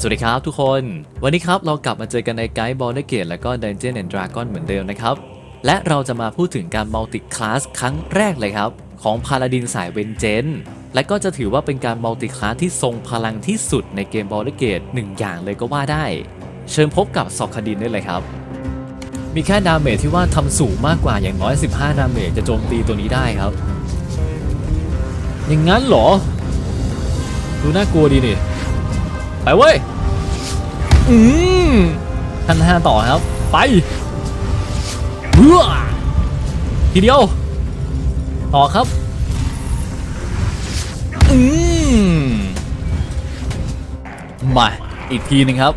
สวัสดีครับทุกคน วันนี้ครับเรากลับมาเจอกันในไกด์บอลเดเกตและก็ Dungeon and Dragon เหมือนเดิมนะครับ และเราจะมาพูดถึงการมัลติคลาสครั้งแรกเลยครับ ของพาลาดินสายเวนเจน และก็จะถือว่าเป็นการมัลติคลาสที่ทรงพลังที่สุดในเกมบอลเดเกตหนึ่งอย่างเลยก็ว่าได้ เชิญพบกับซอกคดินได้เลยครับ มีแค่ดาเมจที่ว่าทำสูงมากกว่าอย่างน้อย 15 ดาเมจจะโจมตีตัวนี้ได้ครับ อย่างนั้นเหรอ ดูน่ากลัวดีนี่ ไปเว้ย อืมทันห้าต่อครับ ไปเฮ้อทีเดียว ต่อครับ อืมมา อีกทีหนึงครับ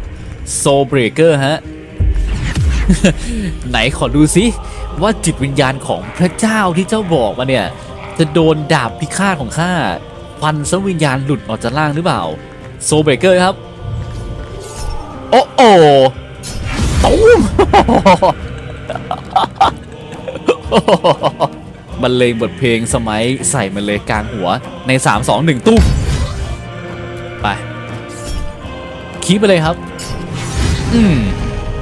โซเบรเกอร์ฮะ ไหนขอดูซิ ว่าจิตวิญญาณของพระเจ้าที่เจ้าบอกมาเนี่ย จะโดนดาบพิฆาตของข้าฟันซะวิญญาณหลุดออกจากล่างหรือเปล่า โซเบรเกอร์ครับ โอ้โอตูมบรรเลงบทเพลงสมัยใส่มันเลยกลางหัวใน 3 2 1 ตุ้มไปคีบไปเลยครับ อืม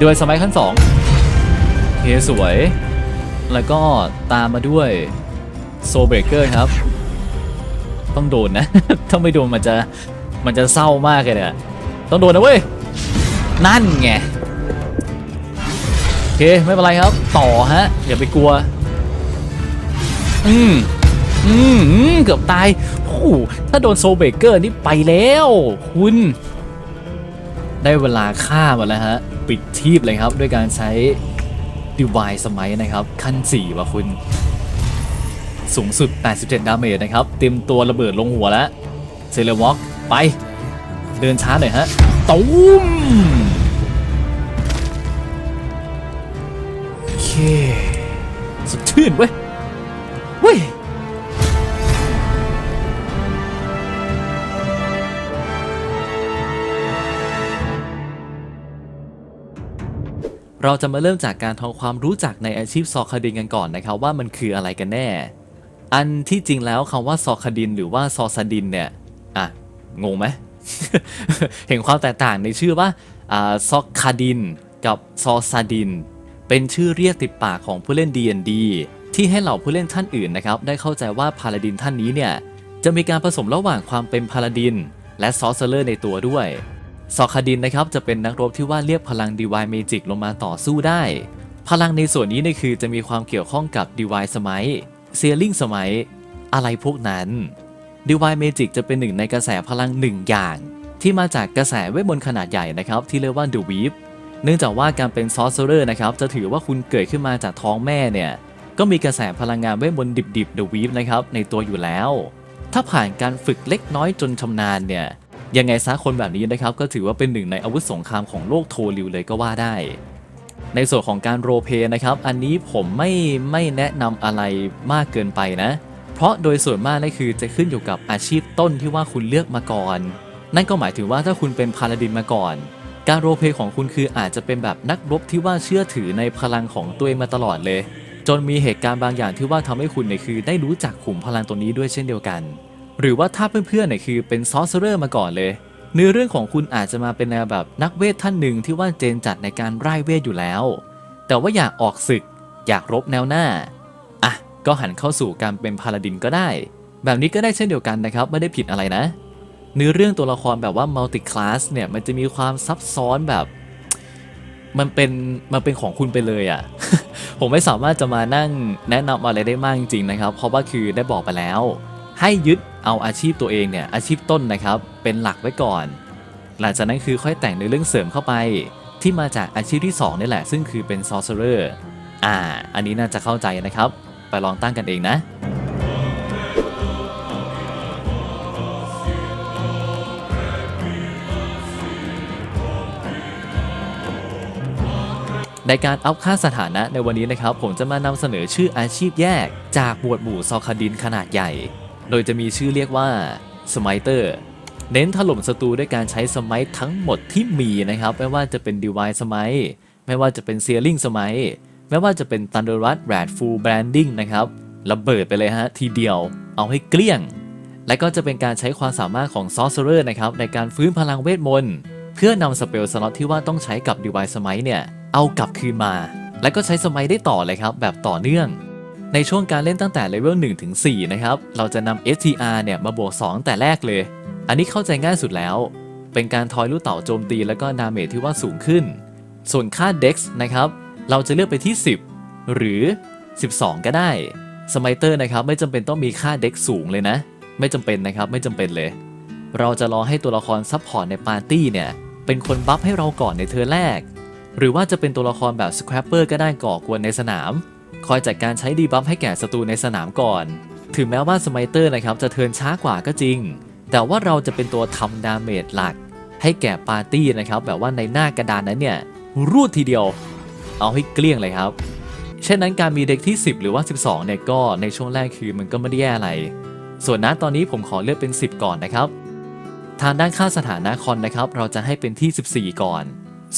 ด้วยสมัยขั้นสองโอเคสวย แล้วก็ตามมาด้วยโซเบรเกอร์ครับ ต้องโดนนะ ถ้าไม่โดนมันจะมันจะเศร้ามากเลยเนี่ยต้องโดนนะเว้ย นั่นไงโอเคไม่เป็นไรครับ ต่อฮะอย่าไปกลัว อืมอืมเกือบตายโอ้ถ้าโดนโซเบเกอร์นี่ไปแล้ว คุณ ได้เวลาฆ่ามาแล้วฮะ ปิดทีบเลยครับ ด้วยการใช้ดีวายสมัยนะครับ ขั้น4ว่ะคุณ สูงสุด 87 ดาเมจนะครับ เต็มตัวระเบิดลงหัวแล้ว เซเลวอกไป เดินช้าหน่อยฮะตุ้ม สดชื่นเว้ย เว้ย เราจะมาเริ่มจากการทำความรู้จักในอาชีพซอคดินกันก่อนนะครับว่ามันคืออะไรกันแน่ อันที่จริงแล้วคำว่าซอคดินหรือว่าซอซาดินเนี่ย อะ งงไหม เห็นความแตกต่างในชื่อว่าอ่าซอคาดินกับซอซาดิน เป็นชื่อเรียกติดปากของผู้เล่น D&D ที่ให้เหล่าผู้เล่นท่านอื่นนะครับได้เข้าใจว่าพาลาดินท่านนี้เนี่ยจะมีการผสมระหว่างความเป็นพาลาดิน และซอสเซอร์ในตัวด้วยซอคาดินนะครับจะเป็นนักรบที่ว่าเรียกพลังดีวายเมจิกลงมาต่อสู้ได้ พลังในส่วนนี้เนี่ยคือจะมีความเกี่ยวข้องกับดีวายสมัยเซียลิงสมัย อะไรพวกนั้น Divine Magic จะเป็นหนึ่งในกระแสพลังหนึ่งอย่าง ที่มาจากกระแสเวทมนต์ขนาดใหญ่นะครับที่เรียกว่า The Weave เนื่องจากว่าการเป็น Sorcerer นะครับจะถือว่าคุณเกิดขึ้นมาจากท้องแม่เนี่ยก็มีกระแสพลังงานเวทมนต์ดิบๆ The Weave นะครับในตัวอยู่แล้ว ถ้าผ่านการฝึกเล็กน้อยจนชำนาญเนี่ยยังไงซะคนแบบนี้นะครับก็ถือว่าเป็นหนึ่งในอาวุธสงครามของโลกโทริวเลยก็ว่าได้ ในส่วนของการโรเพนะครับอันนี้ผมไม่ไม่แนะนำอะไรมากเกินไปนะ เพราะโดยส่วนมากนั่นคือจะขึ้นอยู่กับอาชีพต้นที่ว่าคุณเลือกมาก่อน นั่นก็หมายถึงว่าถ้าคุณเป็นพาลาดินมาก่อน การโรเพย์ของคุณคืออาจจะเป็นแบบนักรบที่ว่าเชื่อถือในพลังของตัวเองมาตลอดเลย จนมีเหตุการณ์บางอย่างที่ว่าทำให้คุณเนี่ยคือ ได้รู้จักขุมพลังตัวนี้ด้วยเช่นเดียวกัน หรือว่าถ้าเพื่อนๆเนี่ยคือเป็นซอสเซอร์มาก่อนเลยเนื้อเรื่องของคุณอาจจะมาเป็นแนวแบบนักเวทท่านหนึ่งที่ว่าเจนจัดในการไร้เวทอยู่แล้ว แต่ว่าอยากออกศึก อยากรบแนวหน้าอะก็หันเข้าสู่การเป็นพาลาดินก็ได้ แบบนี้ก็ได้เช่นเดียวกันนะครับ ไม่ได้ผิดอะไรนะ เนื้อเรื่องตัวละครแบบว่ามัลติคลาสเนี่ยมันจะมีความซับซ้อนแบบ มันเป็นมันเป็นของคุณไปเลยอะ่ะ ผมไม่สามารถจะมานั่งแนะนำอะไรได้มากจริงๆนะครับ เพราะว่าคือได้บอกไปแล้ว ให้ยึดเอาอาชีพตัวเองเนี่ยอาชีพต้นนะครับ เป็นหลักไว้ก่อน หลังจากนั้นคือค่อยแต่งในเรื่องเสริมเข้าไป ที่มาจากอาชีพที่2นี่แหละ ซึ่งคือเป็น sorcerer อ่า อันนี้น่าจะเข้าใจนะครับ ไปลองตั้งกันเองนะ ในการอัพค่าสถานะในวันนี้นะครับ ผมจะมานำเสนอชื่ออาชีพแยก จากหมวดหมู่ซอคาดินขนาดใหญ่ โดยจะมีชื่อเรียกว่าสไมเตอร์เน้นถล่มศัตรูด้วยการใช้สมัยทั้งหมดที่มีนะครับ ไม่ว่าจะเป็นดีวายสมัย ไม่ว่าจะเป็นเซียลิงสมัย ไม่ว่าจะเป็นตันเดอร์รัตแรดฟูลแบรนดิ้งนะครับระเบิดไปเลยฮะทีเดียว เอาให้เกลี้ยง และก็จะเป็นการใช้ความสามารถของซอสเซอร์นะครับในการฟื้นพลังเวทมนต์ เพื่อนำสเปลสล็อตที่ว่าต้องใช้กับ Divine Smite เนี่ย เอากลับคืนมา แล้วก็ใช้สมัยได้ต่อเลยครับ แบบต่อเนื่อง ในช่วงการเล่นตั้งแต่เลเวล1ถึง4นะครับ เราจะนำ STR เนี่ยมาบวก2แต่แรกเลย อันนี้เข้าใจง่ายสุดแล้ว เป็นการทอยลูกเต่าโจมตีแล้วก็ดาเมจที่ว่าสูงขึ้น ส่วนค่า Dex นะครับ เราจะเลือกไปที่ 10 หรือ 12 ก็ได้สไมเตอร์นะครับไม่จำเป็นต้องมีค่า Dex สูงเลยนะ ไม่จำเป็นนะครับไม่จำเป็นเลย เราจะรอให้ตัวละครซับพอร์ตในปาร์ตี้เนี่ยเป็นคนบัฟให้เราก่อนในเทอร์แรก หรือว่าจะเป็นตัวละครแบบ Scrapper ก็ได้ก่อกวนในสนาม คอยจัดการใช้ดีบัฟให้แก่ศัตรูในสนามก่อน ถึงแม้ว่าสไมเตอร์นะครับจะเทินช้ากว่าก็จริง แต่ว่าเราจะเป็นตัวทำดาเมจหลัก ให้แก่ปาร์ตี้นะครับแบบว่าในหน้ากระดานนั้นเนี่ยรูดทีเดียว เอาให้เกลี้ยงเลยครับเช่นนั้นการมีเด็กที่ 10 หรือว่า 12 เนี่ยก็ในช่วงแรกคือมันก็ไม่ได้แย่อะไร ส่วนนะตอนนี้ผมขอเลือกเป็น 10 ก่อนนะครับ ทางด้านค่าสถานะคอนนะครับ เราจะให้เป็นที่ 14 ก่อน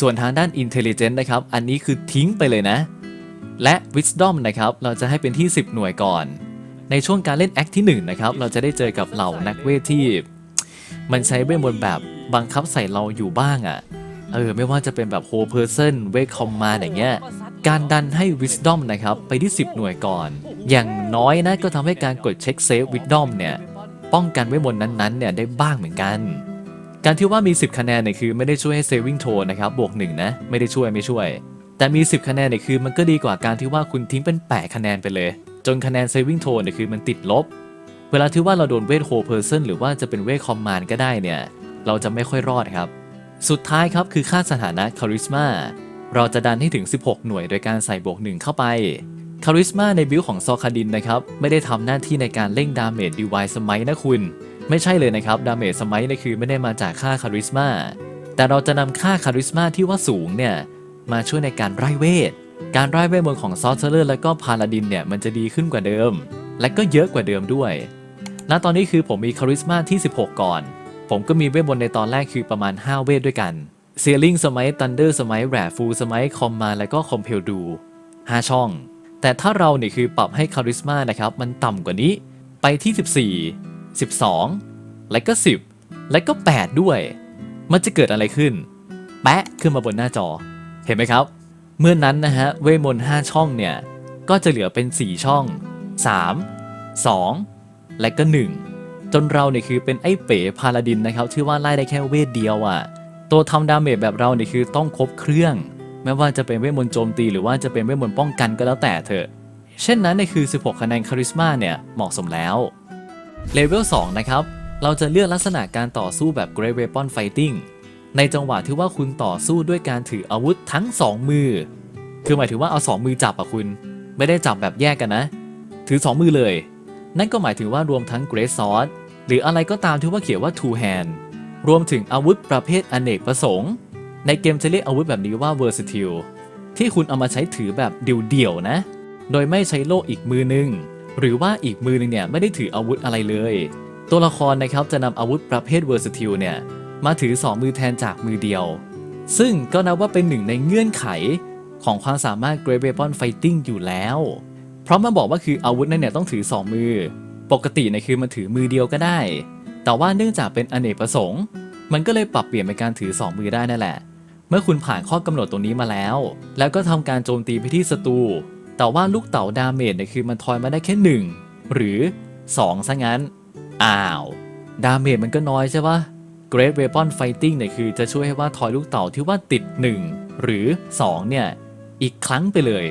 ส่วนทางด้าน Intelligence นะครับ อันนี้คือทิ้งไปเลยนะ และ Wisdom นะครับ เราจะให้เป็นที่ 10 หน่วยก่อน ในช่วงการเล่นแอคที่1นะครับ เราจะได้เจอกับเหล่านักเวทที่ มันใช้เวทมนต์แบบบังคับใส่เราอยู่บ้างอะ่ะ เออ ไม่ว่าจะเป็นแบบ whole person เวทคอมมาอย่างเงี้ย การดันให้ Wisdom นะครับ ไปที่ 10 หน่วยก่อน อย่างน้อยนะก็ทำให้การกดเช็คเซฟ Wisdom เนี่ย ป้องกันเวทมนต์นั้นๆเนี่ยได้บ้างเหมือนกัน การที่ว่ามี 10 คะแนนเนี่ยคือไม่ได้ช่วยให้ saving t o นะครับบวก1นะไม่ได้ช่วยไม่ช่วย แต่มี 10 คะแนนเนี่ยคือมันก็ดีกว่าการที่ว่าคุณทิ้งเป็น 8 คะแนนไปเลย จนคะแนน saving t o เนี่ยคือมันติดลบ เวลาที่ว่าเราโดนเวท whole person หรือว่าจะเป็นเวทคอมมานก็ได้เนี่ยเราจะไม่ค่อยรอดครับ สุดท้ายครับคือค่าสถานะคาริสมาเราจะดันให้ถึง 16 หน่วยโดยการใส่บวก 1 เข้าไปคาริสมาในบิลของซอคาดินนะครับไม่ได้ทำหน้าที่ในการเร่งดาเมจดีวายสมัยนะคุณ ไม่ใช่เลยนะครับดาเมจสมัยนี่คือไม่ได้มาจากค่าคาริสมาแต่เราจะนำค่าคาริสมาที่ว่าสูงเนี่ยมาช่วยในการไร้เวท การไร้เวทมนต์ของซอสเทอร์และก็พาลาดินเนี่ยมันจะดีขึ้นกว่าเดิม และก็เยอะกว่าเดิมด้วยณตอนนี้คือผมมีคาริสมาที่ 16 ก่อน ผมก็มีเวทมนต์ในตอนแรกคือประมาณ 5 เวทด้วยกันเซียลิงสมัยตันเดอร์สมัยแรฟูสมัยคอมมาแล้วก็คอมเพลดู5ช่อง แต่ถ้าเราเนี่ยคือปรับให้คาริสมานะครับมันต่ำกว่านี้ไปที่ 14 12 และก็ 10 และก็ 8 ด้วย มันจะเกิดอะไรขึ้น แปะขึ้นมาบนหน้าจอ เห็นไหมครับ เมื่อนนั้นนะฮะเวทมนต์5ช่องเนี่ย ก็จะเหลือเป็น 4 ช่อง 3 2 และก็ 1 จนเราเนี่ยคือเป็นไอ้เป๋พาลาดินนะครับที่ว่าไล่ได้แค่เวทเดียวอะ่ะ ตัวทำดาเมจแบบเราเนี่ยคือต้องครบเครื่อง ไม่ว่าจะเป็นเวทมนต์โจมตีหรือว่าจะเป็นเวทมนต์ป้องกันก็แล้วแต่เถอะ เช่นนั้นเนี่ยคือ 16 คะแนนคาริสมาเนี่ยเหมาะสมแล้ว เลเวล2นะครับ เราจะเลือกลักษณะการต่อสู้แบบ Great Weapon Fighting ในจังหวะที่ว่าคุณต่อสู้ด้วยการถืออาวุธทั้ง 2 มือ คือหมายถึงว่าเอา 2 มือจับอะคุณ ไม่ได้จับแบบแยกกันนะ ถือ 2 มือเลย นั่นก็หมายถึงว่ารวมทั้ง Great Sword หรืออะไรก็ตามที่ว่าเขียนว่า Two Hand รวมถึงอาวุธประเภทอเนกประสงค์ ในเกมจะเรียกอาวุธแบบนี้ว่า Versatile ที่คุณเอามาใช้ถือแบบเดี่ยวๆนะ โดยไม่ใช้โล่อีกมือหนึง หรือว่าอีกมือหนึงเนี่ยไม่ได้ถืออาวุธอะไรเลย ตัวละครนะครับจะนำอาวุธประเภท Versatile เนี่ยมาถือ 2 มือแทนจากมือเดียว ซึ่งก็นับว่าเป็นหนึ่งในเงื่อนไขของความสามารถ Great Weapon Fighting อยู่แล้ว เพราะมันบอกว่าคืออาวุธนั้นเนี่ยต้องถือ 2 มือ ปกติเนี่ยคือมันถือมือเดียวก็ได้ แต่ว่าเนื่องจากเป็นอเนกประสงค์ มันก็เลยปรับเปลี่ยนเป็นการถือ 2 มือได้นั่นแหละ เมื่อคุณผ่านข้อกำหนดตรงนี้มาแล้ว แล้วก็ทำการโจมตีไปที่ศัตรู แต่ว่าลูกเต๋าดาเมจเนี่ยคือมันทอยมาได้แค่ 1 หรือ 2 ซะงั้น อ้าว ดาเมจมันก็น้อยใช่ปะ Great Weapon Fighting เนี่ยคือจะช่วยให้ว่าทอยลูกเต๋าที่ว่าติด 1 หรือ 2 เนี่ย อีกครั้งไปเลย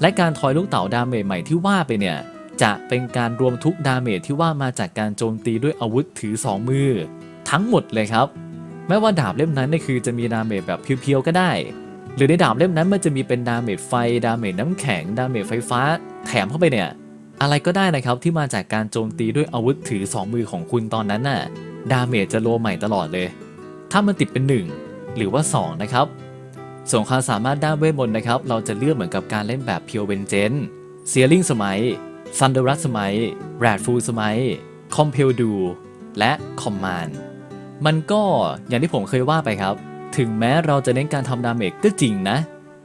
และการทอยลูกเต๋าดาเมจใหม่ที่ว่าไปเนี่ย จะเป็นการรวมทุกดาเมจที่ว่ามาจากการโจมตีด้วยอาวุธถือ 2 มือ ทั้งหมดเลยครับ แม้ว่าดาบเล่มนั้นเนี่ยคือจะมีดาเมจแบบเพียวๆก็ได้ หรือในดาบเล่มนั้นมันจะมีเป็นดาเมจไฟ ดาเมจน้ำแข็ง ดาเมจไฟฟ้า แถมเข้าไปเนี่ย อะไรก็ได้นะครับที่มาจากการโจมตีด้วยอาวุธถือ 2 มือของคุณตอนนั้นน่ะ ดาเมจจะโลใหม่ตลอดเลย ถ้ามันติดเป็น 1 หรือว่า 2 นะครับส่วนความสามารถด้านเวทมนต์นะครับ เราจะเลือกเหมือนกับการเล่นแบบเพียวเวนเจนเซียลิงสมัยซันเดอรัสสมัยแรดฟูสมัยคอมเพลดูและคอมมานมันก็อย่างที่ผมเคยว่าไปครับ ถึงแม้เราจะเน้นการทำดาเมจก็จริงนะ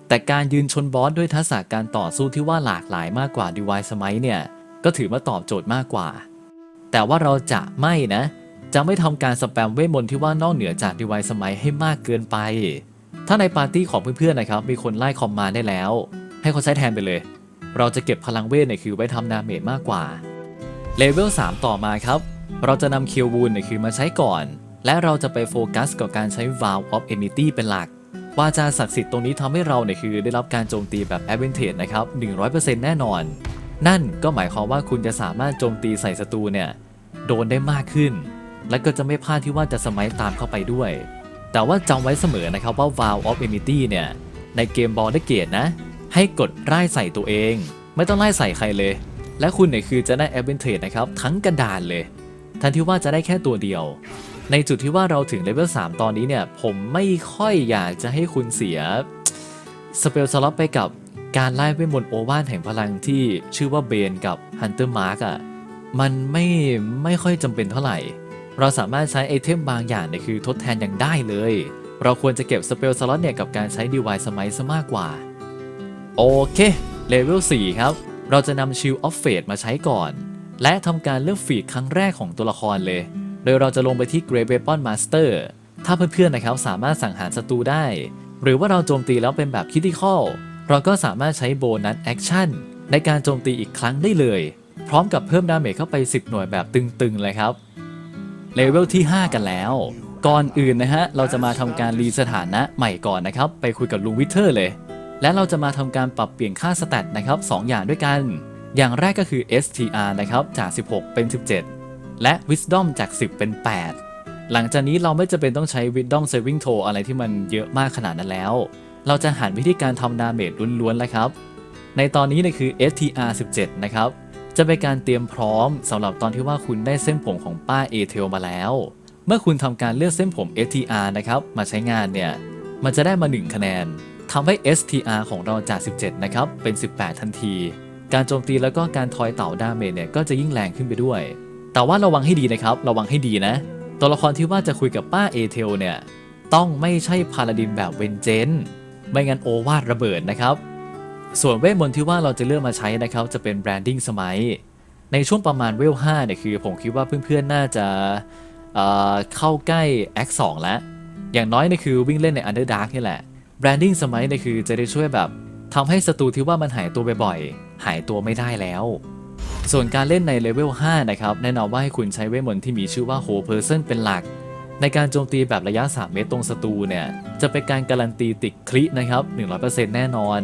แต่การยืนชนบอสด้วยทักษะการต่อสู้ที่ว่าหลากหลายมากกว่าดีวายสมัยเนี่ย ก็ถือว่าตอบโจทย์มากกว่า แต่ว่าเราจะไม่นะ จะไม่ทำการสแปมเวทมนต์ที่ว่านอกเหนือจากดีไวสมัยให้มากเกินไป ถ้าในปาร์ตี้ของเพื่อนๆนะครับมีคนไล่คอมมาได้แล้ว ให้เขาใช้แทนไปเลย เราจะเก็บพลังเวทเนี่ยคือไว้ทำดาเมจมากกว่าเลเวล3ต่อมาครับ เราจะนำเคียววูนเนี่ยคือมาใช้ก่อน และเราจะไปโฟกัสกับการใช้ Vow of Enmity เป็นหลัก วาจาศักดิ์สิทธิ์ตรงนี้ทำให้เราเนี่ยคือได้รับการโจมตีแบบ Advantage นะครับ 100%แน่นอน นั่นก็หมายความว่าคุณจะสามารถโจมตีใส่ศัตรูเนี่ยโดนได้มากขึ้น และก็จะไม่พลาดที่ว่าจะสมัยตามเข้าไปด้วย แต่ว่าจำไว้เสมอนะครับว่า Vow of Enmity เนี่ยในเกมบอลได้เกียรตินะ ให้กดไล่ใส่ตัวเอง ไม่ต้องไล่ใส่ใครเลย และคุณเนี่ยคือจะได้ Advantage นะครับทั้งกระดานเลยทันที่ว่าจะได้แค่ตัวเดียว ในจุดที่ว่าเราถึงเลเวล3ตอนนี้เนี่ย ผมไม่ค่อยอยากจะให้คุณเสียสเปลสล็อตไปกับการไล่เวทมนต์โอวาทแห่งพลังที่ชื่อว่าเบนกับฮันเตอร์มาร์กอะ มันไม่ไม่ค่อยจำเป็นเท่าไหร่ เราสามารถใช้ไอเทมบางอย่างเนี่ยคือทดแทนอย่างได้เลย เราควรจะเก็บสเปลสล็อตเนี่ยกับการใช้ดีไวสมัยซะมากกว่า โอเค เลเวล4ครับ เราจะนำชิลออฟเฟดมาใช้ก่อน และทำการเลือกฟีดครั้งแรกของตัวละครเลย โดยเราจะลงไปที่ Great Weapon Master ถ้าเพื่อนๆนะครับสามารถสังหารศัตรูได้ หรือว่าเราโจมตีแล้วเป็นแบบคิ t ิคอลเราก็สามารถใช้โบนัสแอคชั่นในการโจมตีอีกครั้งได้เลย พร้อมกับเพิ่มดาเมจเข้าไป 10 หน่วยแบบตึงๆเลยครับเลเวลที่ 5 กันแล้ว ก่อนอื่นนะฮะ เราจะมาทำการรีสถานะใหม่ก่อนนะครับ ไปคุยกับลุงวิเทอร์เลย และเราจะมาทำการปรับเปลี่ยนค่าสแตทนะครับ2อย่างด้วยกัน อย่างแรกก็คือ STR นะครับจาก 16 เป็น 17 และ Wisdom จาก 10 เป็น 8 หลังจากนี้เราไม่จำเป็นต้องใช้ Wisdom Saving Throw อะไรที่มันเยอะมากขนาดนั้นแล้ว เราจะหันวิธีการทำดาเมจล้วนๆแล้วครับ ในตอนนี้เนี่ยคือ STR 17 นะครับ จะเป็นการเตรียมพร้อมสำหรับตอนที่ว่าคุณได้เส้นผมของป้าเอเทลมาแล้ว เมื่อคุณทำการเลือกเส้นผม STR นะครับมาใช้งานเนี่ยมันจะได้มา 1 คะแนนทำให้ STR ของเราจาก 17 นะครับ เป็น 18 ทันที การโจมตีแล้วก็การทอยเต่าดาเมจเนี่ยก็จะยิ่งแรงขึ้นไปด้วย แต่ว่าระวังให้ดีนะครับ ระวังให้ดีนะ ตัวละครที่ว่าจะคุยกับป้าเอเทลเนี่ย ต้องไม่ใช่พาลาดินแบบเวนเจน ไม่งั้นโอวาดระเบิดนะครับ ส่วนเวทมนต์ที่ว่าเราจะเลือกมาใช้นะครับ จะเป็นแบรนดิ้งสมัย ในช่วงประมาณเวล5เนี่ยคือผมคิดว่าเพื่อนๆ น่าจะเเข้าใกล้ X 2แล้ว อย่างน้อยเนี่ยคือวิ่งเล่นใน Underdark นี่แหละ แบรนดิ้งสมัยเนี่ยคือจะได้ช่วยแบบทำให้ศัตรูที่ว่ามันหายตัวบ่อยๆ หายตัวไม่ได้แล้ว ส่วนการเล่นในเลเวล 5 นะครับ แนะนำว่าให้คุณใช้เวทมนต์ที่มีชื่อว่า Whole Person เป็นหลัก ในการโจมตีแบบระยะ 3 เมตรตรงศัตรูเนี่ย จะเป็นการการันตีติดคลินะครับ 100%แน่นอน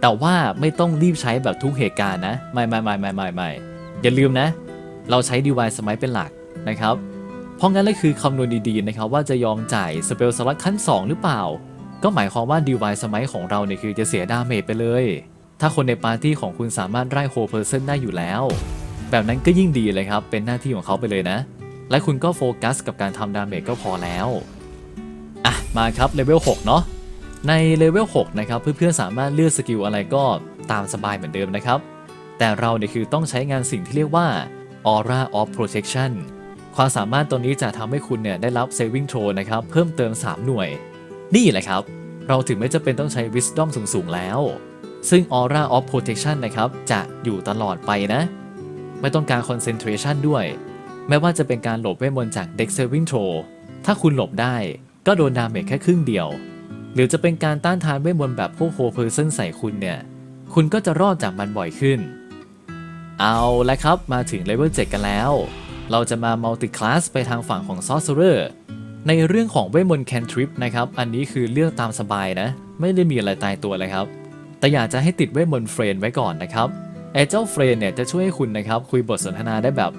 แต่ว่าไม่ต้องรีบใช้แบบทุกเหตุการณ์นะ ไม่ไม่ไม่ไม่ไม่ไม่อย่าลืมนะ เราใช้ดีไวสมัยเป็นหลักนะครับ เพราะงั้นเลยคือคำนวณดีๆนะครับว่าจะยอมจ่ายสเปลสล็อตขั้น 2 หรือเปล่า ก็หมายความว่าดีไวสมัยของเราเนี่ยคือจะเสียดาเมจไปเลย ถ้าคนในปาร์ตี้ของคุณสามารถไล่โฮเพอร์เซนได้อยู่แล้ว แบบนั้นก็ยิ่งดีเลยครับ เป็นหน้าที่ของเขาไปเลยนะ และคุณก็โฟกัสกับการทำดาเมจก็พอแล้ว อะ มาครับเลเวล6เนาะ ในเลเวล6นะครับเพื่อนๆสามารถเลือกสกิลอะไรก็ตามสบายเหมือนเดิมนะครับ แต่เราเนี่ยคือต้องใช้งานสิ่งที่เรียกว่า Aura of Protection ความสามารถตัวนี้จะทำให้คุณเนี่ยได้รับ Saving Throw นะครับเพิ่มเติม 3 หน่วย นี่แหละครับ เราถึงไม่จะเป็นต้องใช้ Wisdom สูงๆแล้ว ซึ่ง Aura of Protection นะครับ จะอยู่ตลอดไปนะ ไม่ต้องการ Concentration ด้วย แม้ว่าจะเป็นการหลบเวทมนต์จาก Dex Saving Throw ถ้าคุณหลบได้ก็โดนดาเมจแค่ครึ่งเดียว หรือจะเป็นการต้านทานเวทมนต์แบบพวกโฮเพอร์เซนใส่คุณเนี่ย คุณก็จะรอดจากมันบ่อยขึ้น เอาละครับมาถึงเลเวล7กันแล้ว เราจะมามัลติคลาสไปทางฝั่งของ Sorcerer ในเรื่องของเวทมนต์ Cantrip นะครับ อันนี้คือเลือกตามสบายนะ ไม่ได้มีอะไรตายตัวเลยครับ แต่อยากจะให้ติดเวทมนเฟรนไว้ก่อนนะครับไอ้เจ้าเฟรนเนี่ยจะช่วยให้คุณนะครับคุยบทสนทนาได้แบบ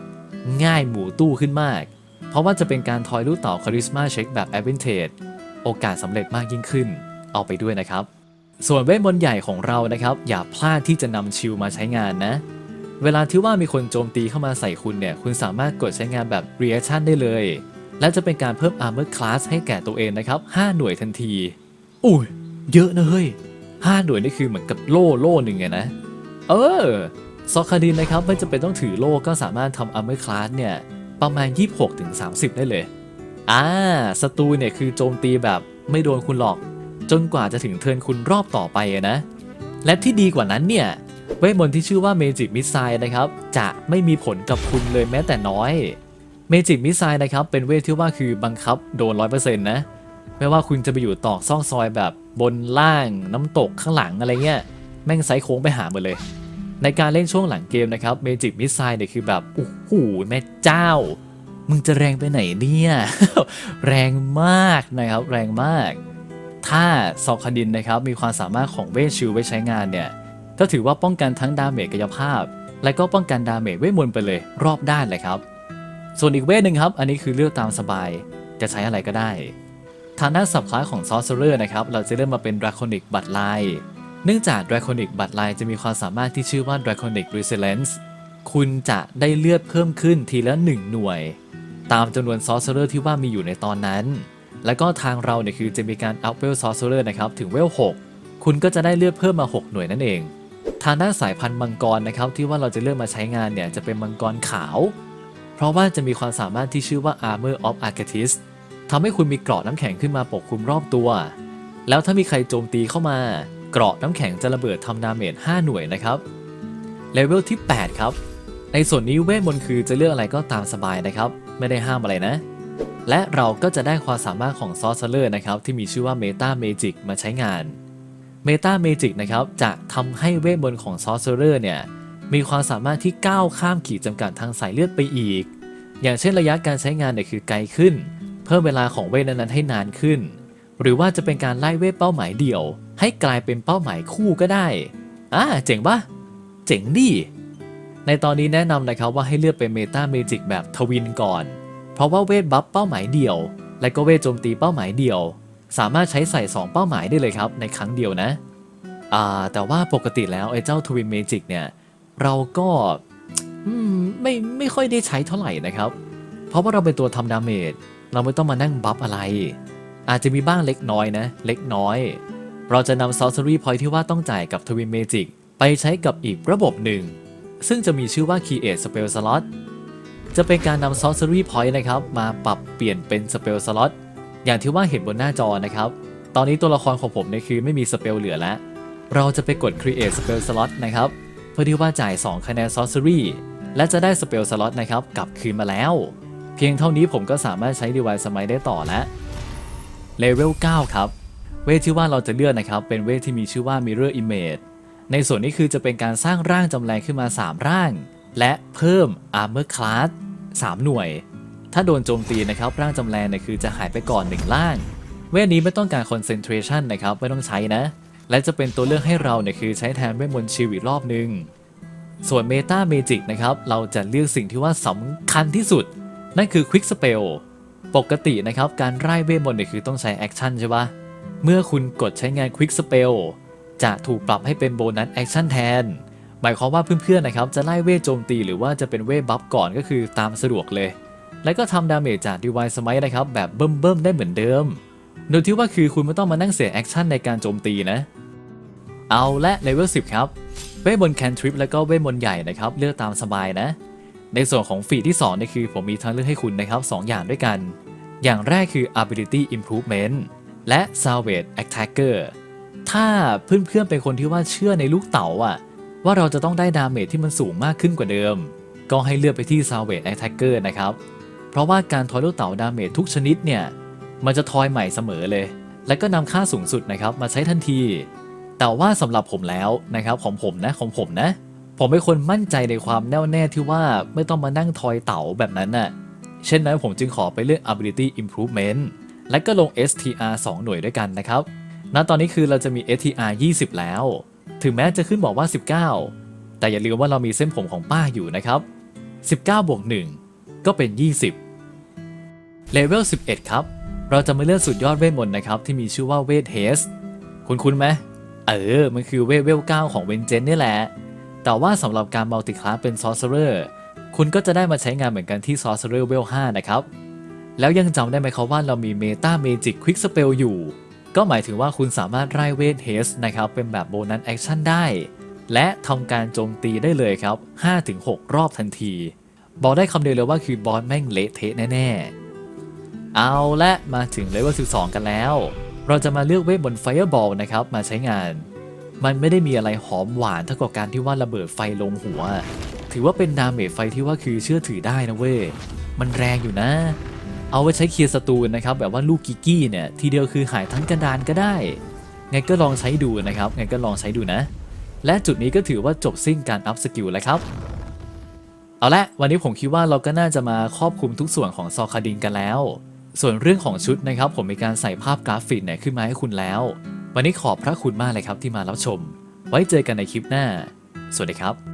ง่ายหมูตู้ขึ้นมาก เพราะว่าจะเป็นการทอยลูกเต่าคาริสมาเช็คแบบ Advantage โอกาสสำเร็จมากยิ่งขึ้น เอาไปด้วยนะครับ ส่วนเวทมนต์ใหญ่ของเรานะครับ อย่าพลาดที่จะนำชิลมาใช้งานนะ เวลาที่ว่ามีคนโจมตีเข้ามาใส่คุณเนี่ย คุณสามารถกดใช้งานแบบ reaction ได้เลย และจะเป็นการเพิ่ม armor class ให้แก่ตัวเองนะครับ 5 หน่วยทันที อุ้ย เยอะนะเฮ้ย 5หน่วยนี่คือเหมือนกับโล่โล่หนึ่งไงนะ เออซอคาดินนะครับไม่จำเป็นต้องถือโล่ก็สามารถทำ armor class เนี่ยประมาณ 26-30 ได้เลย อ่าศัตรูเนี่ยคือโจมตีแบบไม่โดนคุณหรอก จนกว่าจะถึงเทิร์นคุณรอบต่อไปอะนะ และที่ดีกว่านั้นเนี่ยเวทมนต์ที่ชื่อว่า Magic Missile นะครับ จะไม่มีผลกับคุณเลยแม้แต่น้อยเมจิกมิสไซนะครับ เป็นเวทที่ว่าคือบังคับโดน100%นะ ไม่ว่าคุณจะไปอยู่ตอกซอกซอยแบบ บนล่างน้ำตกข้างหลังอะไรเงี้ยแม่งไซโค้งไปหาหมดเลย ในการเล่นช่วงหลังเกมนะครับเมจิกมิสไซเนี่ยคือแบบโอ้โหแม่เจ้า มึงจะแรงไปไหนเนี่ย แรงมากนะครับแรงมาก ถ้าซอกคาดินนะครับมีความสามารถของเวทชิลไว้ใช้งานเนี่ยก็ถือว่าป้องกันทั้งดาเมจกายภาพ และก็ป้องกันดาเมจเวทมนต์ไปเลยรอบด้านเลยครับ ส่วนอีกเวทหนึ่งครับ อันนี้คือเลือกตามสบายจะใช้อะไรก็ได้ ทางด้านสับคล้ายของซอสเซอร์นะครับเราจะเริ่มมาเป็นดราโคนิกบัตไลเนื่องจากดราโคนิกบัตไลจะมีความสามารถที่ชื่อว่าดราโคนิกรีเซเลนซ์คุณจะได้เลือดเพิ่มขึ้นทีละ 1 หน่วย ตามจำนวนซอสเซอร์ที่ว่ามีอยู่ในตอนนั้น แล้วก็ทางเราเนี่ยคือจะมีการอัพเวลซอสเซอร์นะครับถึงเวล6คุณก็จะได้เลือดเพิ่มมา 6 หน่วยนั่นเอง ทางด้านสายพันธุ์มังกรนะครับที่ว่าเราจะเลือกมาใช้งานเนี่ยจะเป็นมังกรขาว เพราะว่าจะมีความสามารถที่ชื่อว่า Armor of Archatis ทำให้คุณมีเกราะน้ำแข็งขึ้นมาปกคลุมรอบตัว แล้วถ้ามีใครโจมตีเข้ามา เกราะน้ำแข็งจะระเบิดทำดาเมจ5หน่วยนะครับเลเวลที่ 8 ครับ ในส่วนนี้เวทมนต์คือจะเลือกอะไรก็ตามสบายนะครับ ไม่ได้ห้ามอะไรนะ และเราก็จะได้ความสามารถของซอสเลอร์นะครับ ที่มีชื่อว่า Meta Magic มาใช้งาน Meta Magic นะครับจะทำให้เวทมนต์ของซอสเซอร์เนี่ยมีความสามารถที่ก้าวข้ามขีดจำกัดทางสายเลือดไปอีก อย่างเช่นระยะการใช้งานเนี่ยคือไกลขึ้น พิ่มเวลาของเวทนั้นๆให้นานขึ้น หรือว่าจะเป็นการไล่เวทเป้าหมายเดี่ยว ให้กลายเป็นเป้าหมายคู่ก็ได้อ่าเจ๋งปะเจ๋งดิในตอนนี้แนะนำนะครับว่าให้เลือกเป็นเมตาเมจิกแบบทวินก่อน เพราะว่าเวทบัฟเป้าหมายเดี่ยว และก็เวทโจมตีเป้าหมายเดี่ยว สามารถใช้ใส่ 2 เป้าหมายได้เลยครับ ในครั้งเดียวนะอ่าแต่ว่าปกติแล้วไอ้เจ้าทวินเมจิกเนี่ยเราก็ไม่ไม่ค่อยได้ใช้เท่าไหร่นะครับ เพราะว่าเราเป็นตัวทำดาเมจ เราไม่ต้องมานั่งบัฟอะไร อาจจะมีบ้างเล็กน้อยนะ เล็กน้อย เราจะนำ Sorcery Point ที่ว่าต้องจ่ายกับ Twin Magic ไปใช้กับอีกระบบหนึ่ง ซึ่งจะมีชื่อว่า Create Spell Slot จะเป็นการนำ Sorcery Point นะครับ มาปรับเปลี่ยนเป็น Spell Slot อย่างที่ว่าเห็นบนหน้าจอนะครับ ตอนนี้ตัวละครของผมเนี่ยคือไม่มีสเปลเหลือแล้ว เราจะไปกด Create Spell Slot นะครับ เพื่อที่ว่าจ่าย 2 คะแนน Sorcery และจะได้ Spell Slot นะครับกลับคืนมาแล้ว พียงเท่านี้ผมก็สามารถใช้ Divine Smite ได้ต่อแล้วเลเวล 9 ครับ เวทที่ว่าเราจะเลือกนะครับ เป็นเวทที่มีชื่อว่า Mirror Image ในส่วนนี้คือจะเป็นการสร้างร่างจำแรงขึ้นมา 3 ร่าง และเพิ่ม Armor Class 3 หน่วย ถ้าโดนโจมตีนะครับ ร่างจำแรงเนี่ยคือจะหายไปก่อน 1 ร่าง เวทนี้ไม่ต้องการ Concentration นะครับ ไม่ต้องใช้นะ และจะเป็นตัวเลือกให้เราเนี่ยคือใช้แทนเวทมนต์ชิลอีกรอบนึง ส่วน Meta Magic นะครับ เราจะเลือกสิ่งที่ว่าสำคัญที่สุด นั่นคือ Quick Spell ปกตินะครับการไล่เวทมนต์เนี่ยคือต้องใช้แอคชั่นใช่ปะเมื่อคุณกดใช้งาน Quick Spell จะถูกปรับให้เป็นโบนัสแอคชั่นแทน หมายความว่าเพื่อนๆนะครับจะไล่เวทโจมตีหรือว่าจะเป็นเวทบัฟก่อนก็คือตามสะดวกเลย และก็ทำดาเมจจาก Divine Smite นะครับแบบเบิ่มๆได้เหมือนเดิม โดยที่ว่าคือคุณไม่ต้องมานั่งเสียแอคชั่นในการโจมตีนะ เอาและเลเวล10 ครับ เวทมนต์แคนทริปและก็เวทมนต์ใหญ่นะครับเลือกตามสบายนะ ในส่วนของฟีดที่2เนี่ยคือผมมีทางเลือกให้คุณนะครับ 2 อย่างด้วยกัน อย่างแรกคือ ability improvement และ salvage attacker ถ้าเพื่อนๆเป็นคนที่ว่าเชื่อในลูกเต๋าอะว่าเราจะต้องได้ดาเมจที่มันสูงมากขึ้นกว่าเดิม ก็ให้เลือกไปที่ salvage attacker นะครับ เพราะว่าการทอยลูกเต๋าดาเมจทุกชนิดเนี่ย มันจะทอยใหม่เสมอเลย และก็นำค่าสูงสุดนะครับมาใช้ทันที แต่ว่าสำหรับผมแล้วนะครับของผมนะของผมนะ ผมเป็นคนมั่นใจในความแน่วแน่ที่ว่าไม่ต้องมานั่งทอยเต๋าแบบนั้นน่ะ เช่นนั้นผมจึงขอไปเลือก ability improvement และก็ลง STR 2 หน่วยด้วยกันนะครับ ณ ตอนนี้คือเราจะมี STR 20 แล้ว ถึงแม้จะขึ้นบอกว่า 19 แต่อย่าลืมว่าเรามีเส้นผมของป้าอยู่นะครับ 19 บวก 1 ก็เป็น 20 เลเวล 11 ครับ เราจะมาเลือกสุดยอดเวทมนต์นะครับ ที่มีชื่อว่าเวทเฮส คุณคุณไหม เออ มันคือเวทเวล 9 ของเวนเจนนี่แหละ แต่ว่าสำหรับการมัลติคลาสเป็นซอ r เซอร์คุณก็จะได้มาใช้งานเหมือนกันที่ซอ r เซอร์เวล5นะครับ แล้วยังจำได้ไหมครับว่าเรามีเมตาเมจิกควิกสเปลอยู่ ก็หมายถึงว่าคุณสามารถไล่เวทเฮสนะครับ เป็นแบบโบนัสแอคชั่นได้ และทำการโจมตีได้เลยครับ 5-6 รอบทันที บอกได้คำเดียวเลยว่าคือบอสแม่งเละเทะแน่ๆ เอาละมาถึงเลเวล 12 กันแล้ว เราจะมาเลือกเวทบน Fireball นะครับมาใช้งาน มันไม่ได้มีอะไรหอมหวานเท่ากับการที่ว่าระเบิดไฟลงหัว ถือว่าเป็นดาเมจไฟที่ว่าคือเชื่อถือได้นะเว้ย มันแรงอยู่นะ เอาไว้ใช้เคลียร์ศัตรูนะครับ แบบว่าลูกกิกกี้เนี่ยทีเดียวคือหายทั้งกระดานก็ได้ ไงก็ลองใช้ดูนะครับ ไงก็ลองใช้ดูนะ และจุดนี้ก็ถือว่าจบสิ้นการอัพสกิลแล้วครับเอาละวันนี้ผมคิดว่าเราก็น่าจะมาครอบคลุมทุกส่วนของซอคาดินกันแล้ว ส่วนเรื่องของชุดนะครับ ผมมีการใส่ภาพกราฟิกเนี่ยขึ้นมาให้คุณแล้ว วันนี้ขอบพระคุณมากเลยครับที่มารับชม ไว้เจอกันในคลิปหน้า สวัสดีครับ